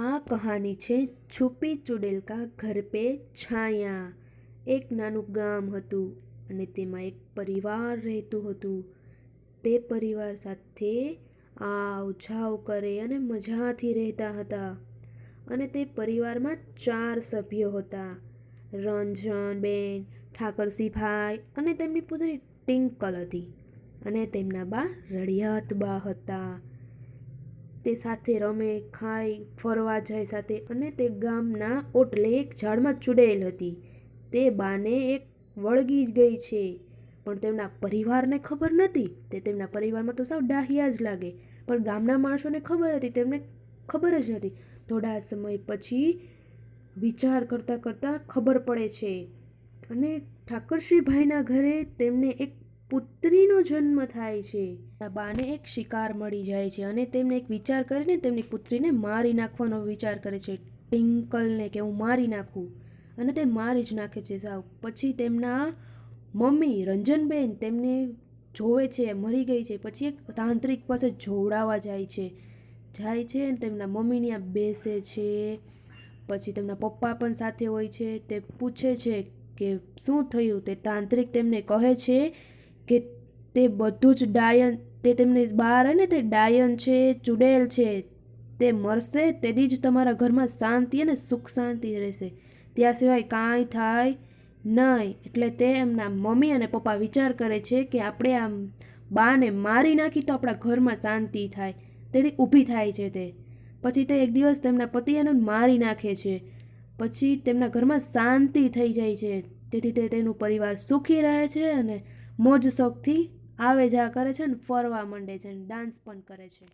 આ કહાની છે છુપી ચુડેલકા ઘર પે છાયા. એક નાનું ગામ હતું અને તેમાં એક પરિવાર રહેતું હતું. તે પરિવાર સાથે આવ જાવ કરે અને મજાથી રહેતા હતા. અને તે પરિવારમાં ચાર સભ્યો હતા. રંજનબેન ઠાકરસિંહભાઈ અને તેમની પુત્રી ટિંકલ હતી અને તેમના બા રળિયાત બા હતા. તે સાથે રમે, ખાય, ફરવા જાય સાથે અને તે ગામના ઓટલે એક ઝાડમાં ચૂડેલ હતી. તે બાને એક વળગી જ ગઈ છે. પણ તેમના પરિવારને ખબર નથી. તે તેમના પરિવારમાં તો સાવ ડાહ્યા જ લાગે. પણ ગામના માણસોને ખબર હતી. તેમને ખબર જ નથી. થોડા સમય પછી વિચાર કરતાં કરતાં ખબર પડે છે. અને ઠાકરશ્રીભાઈના ઘરે તેમને એક પુત્રીનો જન્મ થાય છે. બાને એક શિકાર મળી જાય છે અને તેમને એક વિચાર કરીને તેમની પુત્રીને મારી નાખવાનો વિચાર કરે છે. ટિંકલને કે હું મારી નાખું. અને તે મારી જ નાખે છે સાવ. પછી તેમના મમ્મી રંજનબેન તેમને જોવે છે, મરી ગઈ છે. પછી એક તાંત્રિક પાસે જોડાવા જાય છે. જાય છે અને તેમના મમ્મીની ત્યાં બેસે છે. પછી તેમના પપ્પા પણ સાથે હોય છે. તે પૂછે છે કે શું થયું? તે તાંત્રિક તેમને કહે છે કે તે બધું જ ડાયન, તે તેમને બહાર ને, તે ડાયન છે, ચુડેલ છે, તે મરશે તેથી જ તમારા ઘરમાં શાંતિ અને સુખ શાંતિ રહેશે. ત્યાં સિવાય કાંઈ થાય નહીં. એટલે તે એમના મમ્મી અને પપ્પા વિચાર કરે છે કે આપણે આમ બાને મારી નાખી તો આપણા ઘરમાં શાંતિ થાય. તેથી ઊભી થાય છે તે. પછી તે એક દિવસ તેમના પતિ એને મારી નાખે છે. પછી તેમના ઘરમાં શાંતિ થઈ જાય છે. તેથી તે તેનું પરિવાર સુખી રહે છે અને મોજ શોખથી આવે જા કરે છે ને ફરવા માંડે છે ને ડાન્સ પણ કરે છે.